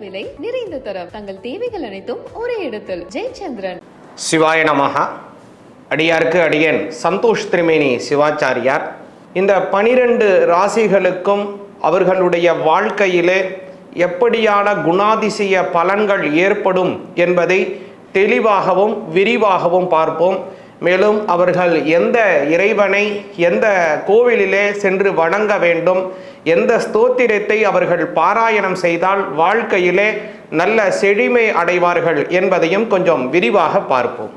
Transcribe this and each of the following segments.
விலை நிறைந்த தரம். தங்கள் தேவைகள் அனைத்தும் ஒரே இடத்தில். ஜெயச்சந்திரன். சிவாய நமஹா. அடியாருக்கு அடியன். சந்தோஷ் திரிமேனி சிவாச்சாரியார். இந்த பனிரெண்டு ராசிகளுக்கும் அவர்களுடைய வாழ்க்கையிலே எப்படியான குணாதிசய பலன்கள் ஏற்படும் என்பதை தெளிவாகவும் விரிவாகவும் பார்ப்போம். மேலும் அவர்கள் எந்த இறைவனை எந்த கோவிலிலே சென்று வணங்க வேண்டும் எந்த ஸ்தோத்திரத்தை அவர்கள் பாராயணம் செய்தால் வாழ்க்கையிலே நல்ல செழுமை அடைவார்கள் என்பதையும் கொஞ்சம் விரிவாக பார்ப்போம்.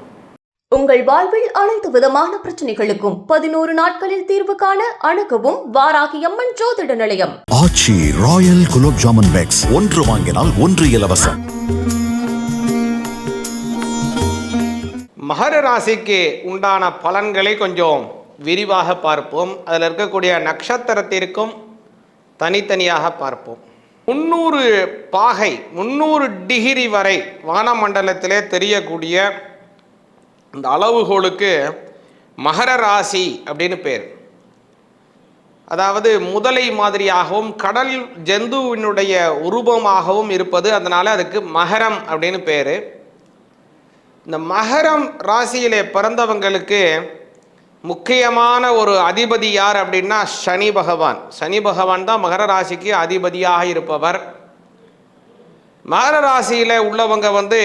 உங்கள் வாழ்வில் அனைத்து விதமான பிரச்சனைகளுக்கும் பதினோரு நாட்களில் தீர்வு காண அணுகவும் வாராகி அம்மன் ஜோதிட நிலையம். ஆச்சி ராயல் குலோப் ஜாமுன் பேக்ஸ் ஒன்று வாங்கினால் ஒன்று இலவசம். மகர ராசிக்கு உண்டான பலன்களை கொஞ்சம் விரிவாக பார்ப்போம். அதில் இருக்கக்கூடிய நட்சத்திரத்திற்கும் தனித்தனியாக பார்ப்போம். முந்நூறு பாகை முந்நூறு டிகிரி வரை வானமண்டலத்திலே தெரியக்கூடிய இந்த அளவுகோலுக்கு மகர ராசி அப்படின்னு பேர். அதாவது முதலை மாதிரியாகவும் கடல் ஜந்துவினுடைய உருவமாகவும் இருப்பது அதனால் அதுக்கு மகரம் அப்படின்னு பேர். இந்த மகரம் ராசியிலே பிறந்தவங்களுக்கு முக்கியமான ஒரு அதிபதி யார் அப்படின்னா சனி பகவான். சனி பகவான் தான் மகர ராசிக்கு அதிபதியாக இருப்பவர். மகர ராசியில் உள்ளவங்க வந்து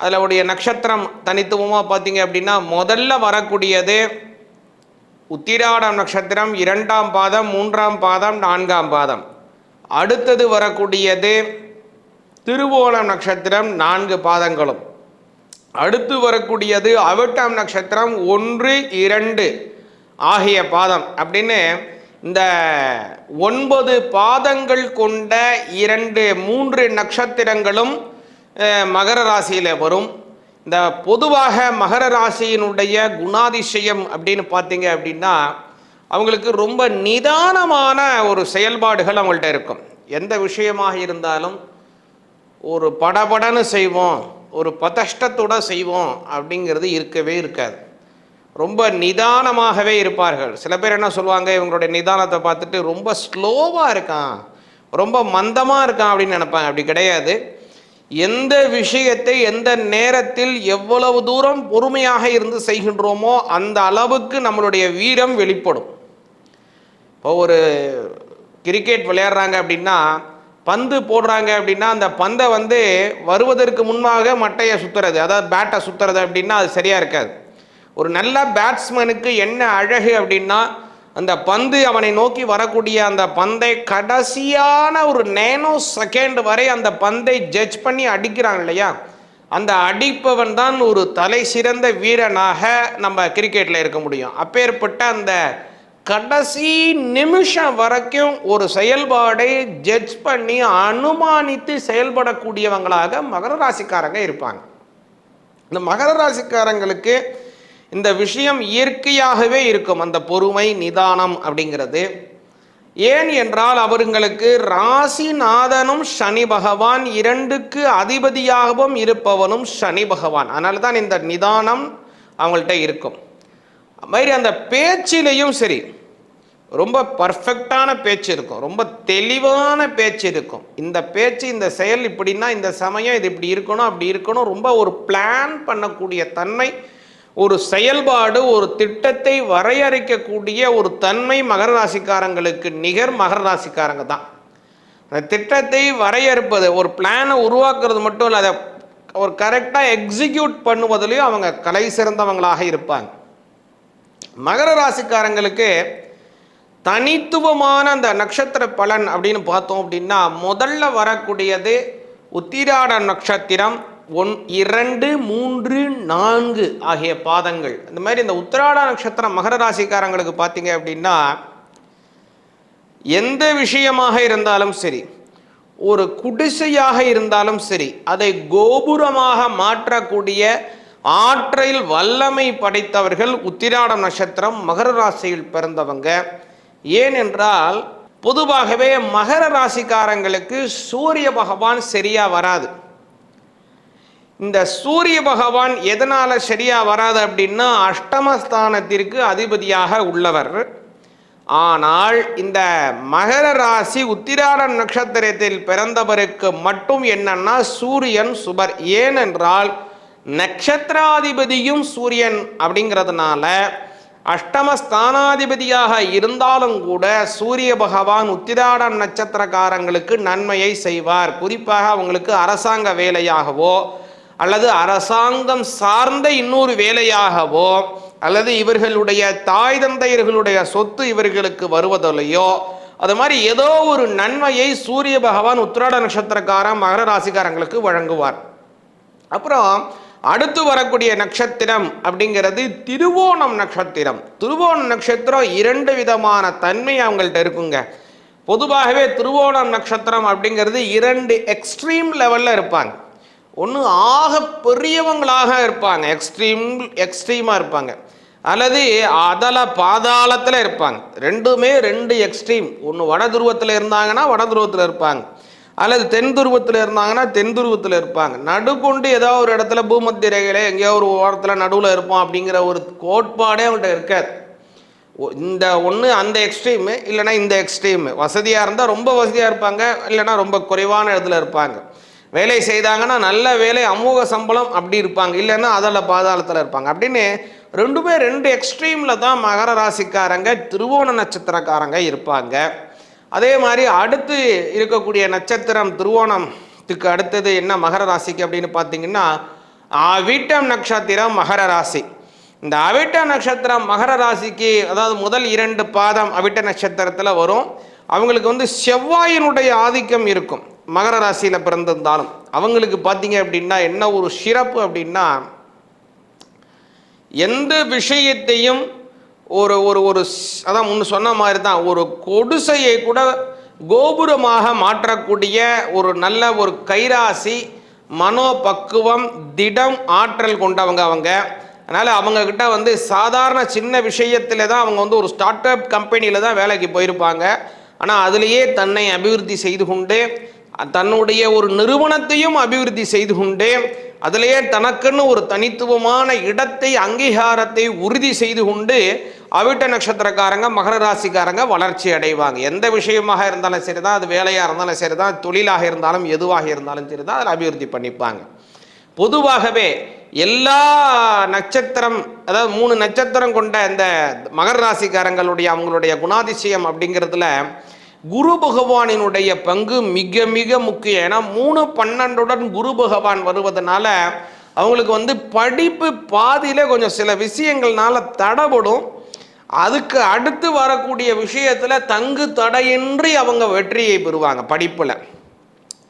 அதில் உடைய நட்சத்திரம் தனித்துவமாக பார்த்தீங்க அப்படின்னா முதல்ல வரக்கூடியது உத்திராடம் நட்சத்திரம் இரண்டாம் பாதம் மூன்றாம் பாதம் நான்காம் பாதம். அடுத்தது வரக்கூடியது திருவோணம் நட்சத்திரம் நான்கு பாதங்களும். அடுத்து வரக்கூடியது அவட்டாம் நட்சத்திரம் ஒன்று இரண்டு ஆகிய பாதம். அப்படின்னு இந்த ஒன்பது பாதங்கள் கொண்ட இரண்டு மூன்று நட்சத்திரங்களும் மகர ராசியில் வரும். இந்த பொதுவாக மகர ராசியினுடைய குணாதிசயம் அப்படின்னு பார்த்தீங்க அப்படின்னா அவங்களுக்கு ரொம்ப நிதானமான ஒரு செயல்பாடுகள் அவங்கள்ட்ட இருக்கும். எந்த விஷயமாக இருந்தாலும் ஒரு படபடன்னு செய்வோம். ஒரு பதஷ்டத்தோட செய்வோம் அப்படிங்கிறது இருக்கவே இருக்காது. ரொம்ப நிதானமாகவே இருப்பார்கள். சில பேர் என்ன சொல்லுவாங்க இவங்களுடைய நிதானத்தை பார்த்துட்டு ரொம்ப ஸ்லோவாக இருக்கான் ரொம்ப மந்தமாக இருக்கான் அப்படின்னு நினப்பாங்க. அப்படி கிடையாது. எந்த விஷயத்தை எந்த நேரத்தில் எவ்வளவு தூரம் பொறுமையாக இருந்து செய்கின்றோமோ அந்த அளவுக்கு நம்மளுடைய வீரம் வெளிப்படும். இப்போ ஒரு கிரிக்கெட் விளையாடுறாங்க அப்படின்னா பந்து போடுறாங்க அப்படின்னா அந்த பந்தை வந்து வருவதற்கு முன்பாக மட்டையை சுற்றுறது அதாவது பேட்டை சுற்றுறது அப்படின்னா அது சரியாக இருக்காது. ஒரு நல்ல பேட்ஸ்மேனுக்கு என்ன அழகு அப்படின்னா அந்த பந்து அவனை நோக்கி வரக்கூடிய அந்த பந்தை கடைசியான ஒரு நேனோ செகண்ட் வரை அந்த பந்தை ஜட்ஜ் பண்ணி அடிக்கிறாங்க இல்லையா? அந்த அடிப்பவன் தான் ஒரு தலை சிறந்த வீரனாக நம்ம கிரிக்கெட்டில் இருக்க முடியும். அப்பேற்பட்ட அந்த கடைசி நிமிஷம் வரைக்கும் ஒரு செயல்பாடை ஜட்ஜ் பண்ணி அனுமானித்து செயல்படக்கூடியவங்களாக மகர ராசிக்காரங்க இருப்பாங்க. இந்த மகர ராசிக்காரங்களுக்கு இந்த விஷயம் இயற்கையாகவே இருக்கும். அந்த பொறுமை நிதானம் அப்படிங்கிறது. ஏன் என்றால் அவர்களுக்கு ராசிநாதனும் சனி பகவான் இரண்டுக்கு அதிபதியாகவும் இருப்பவனும் சனி பகவான். அதனால தான் இந்த நிதானம் அவங்கள்ட்ட இருக்கும். மாதிரி அந்த பேச்சிலையும் சரி ரொம்ப பர்ஃபெக்டான பேச்சு இருக்கும். ரொம்ப தெளிவான பேச்சு இருக்கும். இந்த பேச்சு இந்த செயல் இப்படின்னா இந்த சமயம் இது இப்படி இருக்கணும் அப்படி இருக்கணும் ரொம்ப ஒரு பிளான் பண்ணக்கூடிய தன்மை ஒரு செயல்பாடு ஒரு திட்டத்தை வரையறுக்கக்கூடிய ஒரு தன்மை மகர ராசிக்காரங்களுக்கு நிகர் மகர ராசிக்காரங்க தான். அந்த திட்டத்தை வரையறுப்பது ஒரு பிளானை உருவாக்குறது மட்டும் இல்லை அதை ஒரு கரெக்டாக எக்ஸிக்யூட் பண்ணுவதிலையும் அவங்க கலை சிறந்தவங்களாக இருப்பாங்க. மகர ராசிக்காரங்களுக்கு தனித்துவமான அந்த நட்சத்திர பலன் அப்படின்னு பார்த்தோம் அப்படின்னா முதல்ல வரக்கூடியது உத்திராட நட்சத்திரம் ஒன் இரண்டு மூன்று நான்கு ஆகிய பாதங்கள். இந்த மாதிரி இந்த உத்திராட நட்சத்திரம் மகர ராசிக்காரங்களுக்கு பார்த்தீங்க அப்படின்னா எந்த விஷயமாக இருந்தாலும் சரி ஒரு குடிசையாக இருந்தாலும் சரி அதை கோபுரமாக மாற்றக்கூடிய ஆற்றல் வல்லமை படைத்தவர்கள் உத்திராடம் நட்சத்திரம் மகர ராசியில் பிறந்தவங்க. ஏனென்றால் பொதுவாகவே மகர ராசிக்காரங்களுக்கு சூரிய பகவான் சரியா வராது. இந்த சூரிய பகவான் எதனால் சரியாக வராது அப்படின்னா அஷ்டமஸ்தானத்திற்கு அதிபதியாக உள்ளவர். ஆனால் இந்த மகர ராசி உத்திராடம் நட்சத்திரத்தில் பிறந்தவருக்கு மட்டும் என்னன்னா சூரியன் சுபர். ஏனென்றால் நட்சத்திராதிபதியும் சூரியன் அப்படிங்கிறதுனால அஷ்டமஸ்தானாதிபதியாக இருந்தாலும் கூட சூரிய பகவான் உத்திராடம் நட்சத்திரக்காரங்களுக்கு நன்மையை செய்வார். குறிப்பாக அவங்களுக்கு அரசாங்க வேலையாகவோ அல்லது அரசாங்கம் சார்ந்த இன்னொரு வேலையாகவோ அல்லது இவர்களுடைய தாய் தந்தையர்களுடைய சொத்து இவர்களுக்கு வருவதில்லையோ அது மாதிரி ஏதோ ஒரு நன்மையை சூரிய பகவான் உத்திராட நட்சத்திரக்காரன் மகர ராசிக்காரங்களுக்கு வழங்குவார். அப்புறம் அடுத்து வரக்கூடிய நட்சத்திரம் அப்படிங்கிறது திருவோணம் நட்சத்திரம். திருவோணம் நட்சத்திரம் இரண்டு விதமான தன்மை அவங்கள்ட்ட இருக்குங்க. பொதுவாகவே திருவோணம் நட்சத்திரம் அப்படிங்கிறது இரண்டு எக்ஸ்ட்ரீம் லெவலில் இருப்பாங்க. ஒன்று ஆக பெரியவங்களாக இருப்பாங்க. எக்ஸ்ட்ரீம் எக்ஸ்ட்ரீமாக இருப்பாங்க. அல்லது அதல பாதாளத்தில் இருப்பாங்க. ரெண்டுமே ரெண்டு எக்ஸ்ட்ரீம் ஒன்று வட துருவத்தில் இருந்தாங்கன்னா வட துருவத்தில் இருப்பாங்க. அல்லது தென் துருவத்தில் இருந்தாங்கன்னா தென் துருவத்தில் இருப்பாங்க. நடுக்கொண்டு ஏதோ ஒரு இடத்துல பூமத்திய ரேகையில் எங்கேயோ ஒரு ஓரத்தில் நடுவில் இருப்போம் அப்படிங்கிற ஒரு கோட்பாடே அவங்கள்ட்ட இருக்காது. இந்த ஒன்று அந்த எக்ஸ்ட்ரீமு இல்லைன்னா இந்த எக்ஸ்ட்ரீமு வசதியாக இருந்தால் ரொம்ப வசதியாக இருப்பாங்க இல்லைன்னா ரொம்ப குறைவான இடத்துல இருப்பாங்க. வேலை செய்தாங்கன்னா நல்ல வேலை அமோக சம்பளம் அப்படி இருப்பாங்க. இல்லைன்னா அதில் பாதாளத்தில் இருப்பாங்க. அப்படின்னு ரெண்டுமே ரெண்டு எக்ஸ்ட்ரீமில் தான் மகர ராசிக்காரங்க திருவோண நட்சத்திரக்காரங்க இருப்பாங்க. அதே மாதிரி அடுத்து இருக்கக்கூடிய நட்சத்திரம் திருவோணத்துக்கு அடுத்தது என்ன மகர ராசிக்கு அப்படின்னு பார்த்தீங்கன்னா அவிட்டம் நட்சத்திரம் மகர ராசி. இந்த அவிட்ட நட்சத்திரம் மகர ராசிக்கு அதாவது முதல் இரண்டு பாதம் அவிட்ட நட்சத்திரத்தில் வரும். அவங்களுக்கு வந்து செவ்வாயினுடைய ஆதிக்கம் இருக்கும். மகர ராசியில் பிறந்திருந்தாலும். அவங்களுக்கு பார்த்தீங்க அப்படின்னா என்ன ஒரு சிறப்பு அப்படின்னா எந்த விஷயத்தையும் ஒரு ஒரு ஒரு ஸ்- அதான் முன்னு சொன்ன மாதிரி தான் ஒரு கொடுசையை கூட கோபுரமாக மாற்றக்கூடிய ஒரு நல்ல ஒரு கைராசி மனோபக்குவம் திடம் ஆற்றல் கொண்டவங்க அவங்க. அதனால் அவங்கக்கிட்ட வந்து சாதாரண சின்ன விஷயத்தில் தான் அவங்க வந்து ஒரு ஸ்டார்ட் அப் கம்பெனியில் தான் வேலைக்கு போயிருப்பாங்க. ஆனால் அதுலேயே தன்னை அபிவிருத்தி செய்து கொண்டு தன்னுடைய ஒரு நிறுவனத்தையும் அபிவிருத்தி செய்து கொண்டே அதிலேயே தனக்குன்னு ஒரு தனித்துவமான இடத்தை அங்கீகாரத்தை உறுதி செய்து கொண்டு அவிட்ட நட்சத்திரக்காரங்க மகர ராசிக்காரங்க வளர்ச்சி அடைவாங்க. எந்த விஷயமாக இருந்தாலும் சரி தான் அது வேலையாக இருந்தாலும் சரி தான் தொழிலாக இருந்தாலும் எதுவாக இருந்தாலும் சரி தான் அதில் அபிவிருத்தி பண்ணிப்பாங்க. பொதுவாகவே எல்லா நட்சத்திரம் அதாவது மூணு நட்சத்திரம் கொண்ட இந்த மகர ராசிக்காரங்களுடைய அவங்களுடைய குணாதிசயம் அப்படிங்கிறதுல குரு பகவானினுடைய பங்கு மிக மிக முக்கியம். ஏன்னா மூணு பன்னெண்டுடன் குரு பகவான் வருவதனால அவங்களுக்கு வந்து படிப்பு பாதியில் கொஞ்சம் சில விஷயங்கள்னால தடபடும். அதுக்கு அடுத்து வரக்கூடிய விஷயத்தில் தங்கு தடையின்றி அவங்க வெற்றியை பெறுவாங்க படிப்பில்.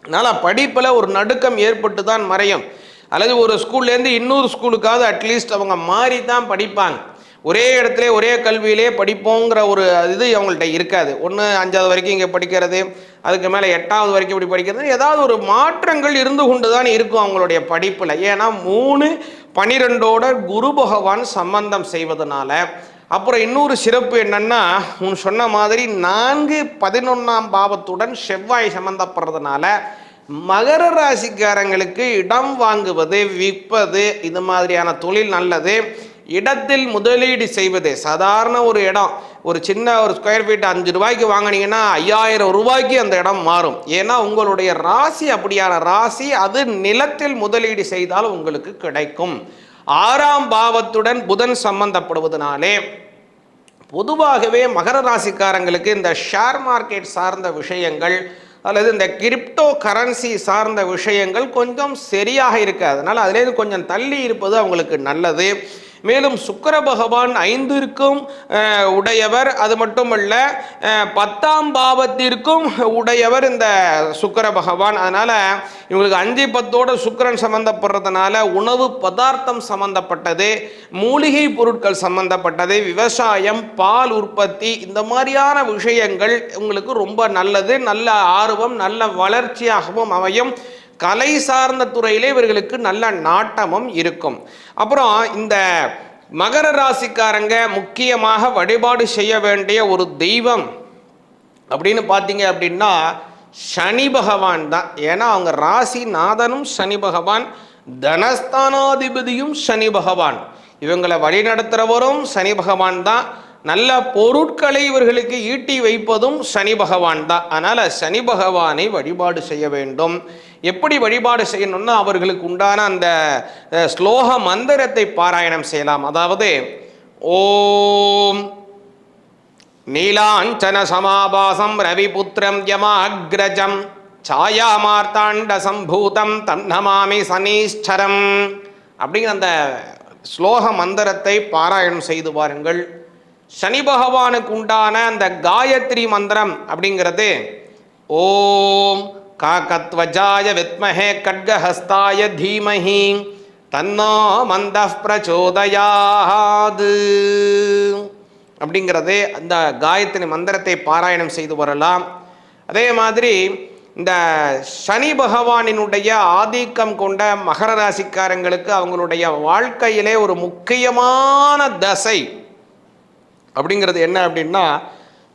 அதனால் படிப்பில் ஒரு நடுக்கம் ஏற்பட்டு தான் மறையும். அல்லது ஒரு ஸ்கூல்லேருந்து இன்னொரு ஸ்கூலுக்காவது அட்லீஸ்ட் அவங்க மாறி தான் படிப்பாங்க. ஒரே இடத்துல ஒரே கல்வியிலே படிப்போங்கிற ஒரு இது அவங்கள்ட்ட இருக்காது. ஒன்று அஞ்சாவது வரைக்கும் இங்கே படிக்கிறது அதுக்கு மேலே எட்டாவது வரைக்கும் இப்படி படிக்கிறது ஏதாவது ஒரு மாற்றங்கள் இருந்து கொண்டு தான் இருக்கும் அவங்களுடைய படிப்பில். ஏன்னா மூணு பனிரெண்டோட குரு பகவான் சம்பந்தம் செய்வதனால அப்புறம் இன்னொரு சிறப்பு என்னன்னா உன் சொன்ன மாதிரி நான்கு பதினொன்றாம் பாவத்துடன் செவ்வாய் சம்மந்தப்படுறதுனால மகர ராசிக்காரங்களுக்கு இடம் வாங்குவது விற்பது இது மாதிரியான தொழில் நல்லது. இடத்தில் முதலீடு செய்வது சாதாரண ஒரு இடம் ஒரு சின்ன ஒரு ஸ்கொயர் ஃபீட் அஞ்சு ரூபாய்க்கு வாங்கினீங்கன்னா ஐயாயிரம் ரூபாய்க்கு அந்த இடம் மாறும். ஏன்னா உங்களுடைய ராசி அப்படியான ராசி அது நிலத்தில் முதலீடு செய்தால் உங்களுக்கு கிடைக்கும். ஆறாம் பாவத்துடன் புதன் சம்பந்தப்படுவதனாலே பொதுவாகவே மகர ராசிக்காரங்களுக்கு இந்த ஷேர் மார்க்கெட் சார்ந்த விஷயங்கள் அல்லது இந்த கிரிப்டோ கரன்சி சார்ந்த விஷயங்கள் கொஞ்சம் சரியாக இருக்காது அதனால் அதிலேருந்து கொஞ்சம் தள்ளி இருப்பது அவங்களுக்கு நல்லது. மேலும் சுக்கர பகவான் ஐந்திற்கும் உடையவர். அது மட்டுமல்ல பத்தாம் பாவத்திற்கும் உடையவர் இந்த சுக்கர பகவான். அதனால் இவங்களுக்கு அஞ்சு பத்தோட சுக்கிரன் சம்மந்தப்படுறதுனால உணவு பதார்த்தம் சம்மந்தப்பட்டது மூலிகை பொருட்கள் சம்மந்தப்பட்டது விவசாயம் பால் உற்பத்தி இந்த மாதிரியான விஷயங்கள் உங்களுக்கு ரொம்ப நல்லது. நல்ல ஆர்வம் நல்ல வளர்ச்சியாகவும் அமையும். கலை சார்ந்த துறையிலே இவர்களுக்கு நல்ல நாட்டமும் இருக்கும். அப்புறம் இந்த மகர ராசிக்காரங்க முக்கியமாக வழிபாடு செய்ய வேண்டிய ஒரு தெய்வம். அப்படின்னு பார்த்தீங்க அப்படின்னா சனி பகவான் தான். ஏன்னா அவங்க ராசி நாதனும் சனி பகவான் தனஸ்தானாதிபதியும் சனி பகவான். இவங்களை வழிநடத்துகிறவரும் சனி பகவான் தான். நல்ல பொருட்களை இவர்களுக்கு ஈட்டி வைப்பதும் சனி பகவான் தான். அதனால் சனி பகவானை வழிபாடு செய்ய வேண்டும். எப்படி வழிபாடு செய்யணும்னா அவர்களுக்கு உண்டான அந்த ஸ்லோக மந்திரத்தை பாராயணம் செய்யலாம். அதாவது ஓம் நீலாஞ்சன சமாபாசம் ரவிபுத்திரம் சாயா சாயாமார்த்தாண்ட சம்பூதம் தன்னமாமி சனீஸ்வரம் அப்படிங்கிற அந்த ஸ்லோக மந்திரத்தை பாராயணம் செய்து பாருங்கள் சனி பகவானுக்கு உண்டான அந்த காயத்ரி மந்திரம் அப்படிங்கிறது ஓம் காக்கத்வஜாய வித்மஹே கட்கஹஸ்தாய தீமஹி தன்னோ மந்த பிரச்சோதயாது அப்படிங்கிறது அந்த காயத்ரி மந்திரத்தை பாராயணம் செய்து வரலாம். அதே மாதிரி இந்த சனி பகவானினுடைய ஆதிக்கம் கொண்ட மகர ராசிக்காரங்களுக்கு அவங்களுடைய வாழ்க்கையிலே ஒரு முக்கியமான தசை. அப்படிங்கிறது என்ன அப்படின்னா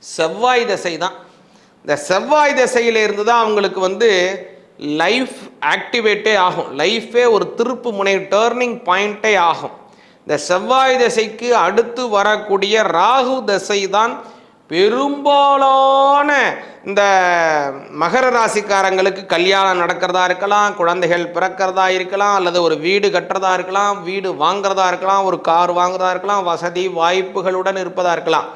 செவ்வாய் தசை தான். இந்த செவ்வாய் தசையில இருந்து தான் அவங்களுக்கு வந்து லைஃப் ஆக்டிவேட்டே ஆகும். லைஃபே ஒரு திருப்பு முனை டேர்னிங் பாயிண்ட்டே ஆகும். இந்த செவ்வாய் தசைக்கு அடுத்து வரக்கூடிய ராகு தசை தான் பெரும்பாலான இந்த மகர ராசிக்காரங்களுக்கு கல்யாணம் நடக்கிறதா இருக்கலாம் குழந்தைகள் பிறக்கிறதா இருக்கலாம் அல்லது ஒரு வீடு கட்டுறதா இருக்கலாம் வீடு வாங்குறதா இருக்கலாம் ஒரு கார் வாங்குறதா இருக்கலாம் வசதி வாய்ப்புகளுடன் இருப்பதா இருக்கலாம்.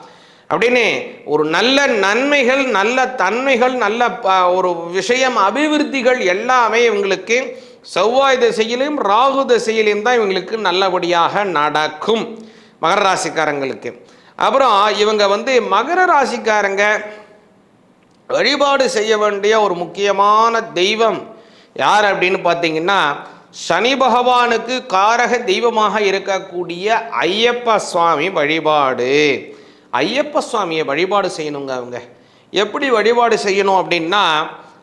அப்படின்னு ஒரு நல்ல நன்மைகள் நல்ல தன்மைகள் நல்ல ப- ஒரு விஷயம் அபிவிருத்திகள் எல்லாமே இவங்களுக்கு செவ்வாய் திசையிலும் ராகு திசையிலும் தான் இவங்களுக்கு நல்லபடியாக நடக்கும் மகர ராசிக்காரங்களுக்கு. அப்புறம் இவங்க வந்து மகர ராசிக்காரங்க வழிபாடு செய்ய வேண்டிய ஒரு முக்கியமான தெய்வம் யார் அப்படின்னு பார்த்தீங்கன்னா சனி பகவானுக்கு காரக தெய்வமாக இருக்கக்கூடிய ஐயப்ப சுவாமி வழிபாடு. ஐயப்ப சுவாமியை வழிபாடு செய்யணுங்க அவங்க. எப்படி வழிபாடு செய்யணும் அப்படின்னா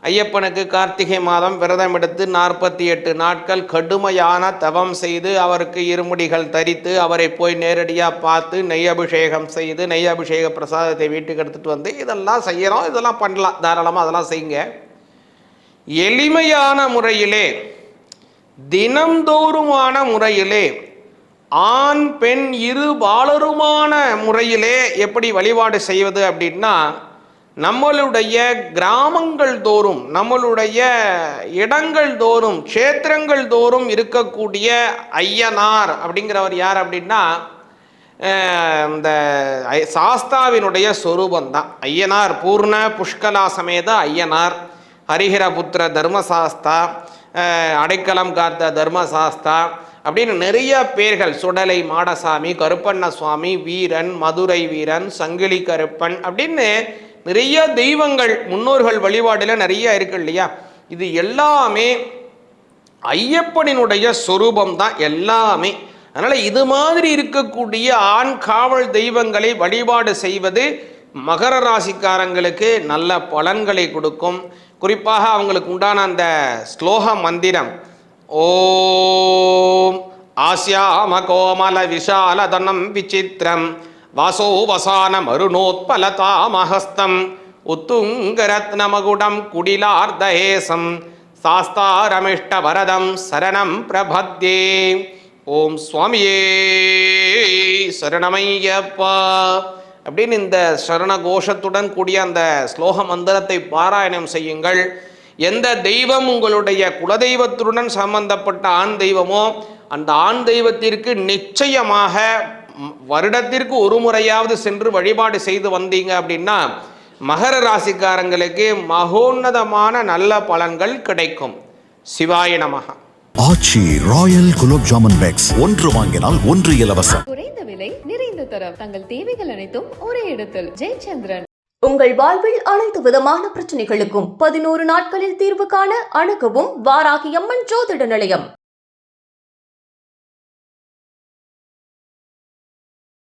ஐயப்பனுக்கு கார்த்திகை மாதம் விரதம் எடுத்து நாற்பத்தி எட்டு நாட்கள் கடுமையான தவம் செய்து அவருக்கு இருமுடிகள் தரித்து அவரை போய் நேரடியாக பார்த்து நெய் அபிஷேகம் செய்து நெய் அபிஷேக பிரசாதத்தை வீட்டுக்கு எடுத்துகிட்டு வந்து இதெல்லாம் செய்கிறோம் இதெல்லாம் பண்ணலாம் தாராளமாக அதெல்லாம் செய்யுங்க. எளிமையான முறையிலே தினந்தோறுமான முறையிலே ஆண் பெண் இரு பாலருமான முறையிலே எப்படி வழிபாடு செய்வது அப்படின்னா நம்மளுடைய கிராமங்கள் தோறும் நம்மளுடைய இடங்கள் தோறும் க்ஷேத்திரங்கள் தோறும் இருக்கக்கூடிய ஐயனார் அப்படிங்கிறவர் யார் அப்படின்னா இந்த ஐ- சாஸ்தாவினுடைய சொரூபம் தான் ஐயனார் பூர்ண புஷ்கலா சமேத ஐயனார் ஹரிஹரபுத்திர தர்மசாஸ்தா அடைக்கலம் காத்த தர்மசாஸ்தா அப்படின்னு நிறைய பேர்கள் சுடலை மாடசாமி கருப்பண்ண சுவாமி வீரன் மதுரை வீரன் சங்கிலி கருப்பன் அப்படின்னு நிறைய தெய்வங்கள் முன்னோர்கள் வழிபாடில் நிறைய இருக்கு இல்லையா? இது எல்லாமே ஐயப்பனினுடைய சொரூபம் தான் எல்லாமே. அதனால் இது மாதிரி இருக்கக்கூடிய ஆண் காவல் தெய்வங்களை வழிபாடு செய்வது மகர ராசிக்காரங்களுக்கு நல்ல பலன்களை கொடுக்கும். குறிப்பாக அவங்களுக்கு உண்டான அந்த ஸ்லோக மந்திரம் ஓம் ஆசியாம கோமல விஷாலதனம் விசித்திரம். வாசோ வசான மருணோத்பலதாமஹஸ்தம் உத்துங்கரத்னமகுடம் குடிலார்தஹேசம். சாஸ்தாரமிஷ்ட வரதம் சரணம் பிரபத்யே. ஓம் சுவாமியே சரணமையப்பா. அப்படின்னு இந்த சரண கோஷத்துடன் கூடிய அந்த ஸ்லோக மந்திரத்தை பாராயணம் செய்யுங்கள். எந்த தெய்வம் உங்களுடைய குலதெய்வத்துடன் சம்பந்தப்பட்ட ஆண் தெய்வமோ அந்த ஆண் தெய்வத்திற்கு நிச்சயமாக வருடத்திற்கு ஒரு முறையாவது சென்று வழிபாடு செய்து வந்தீங்க அப்படின்னா மகர ராசிக்காரங்களுக்கு மகோன்னதமான நல்ல பலன்கள் கிடைக்கும். சிவாய நமகா ஆச்சி ராயல் குலோப் ஜாமுன் பேக்ஸ் ஒன்று வாங்கினால் ஒன்று இலவசம். குறைந்த விலை நிறைந்த தரம். தங்கள் தேவைகள் அனைத்தும் ஒரே இடத்தில். ஜெயச்சந்திரன். உங்கள் வாழ்வில் அனைத்து விதமான பிரச்சனைகளுக்கும் பதினோரு நாட்களில் தீர்வு காண அணுகவும் வாராகி அம்மன் ஜோதிட நிலையம்.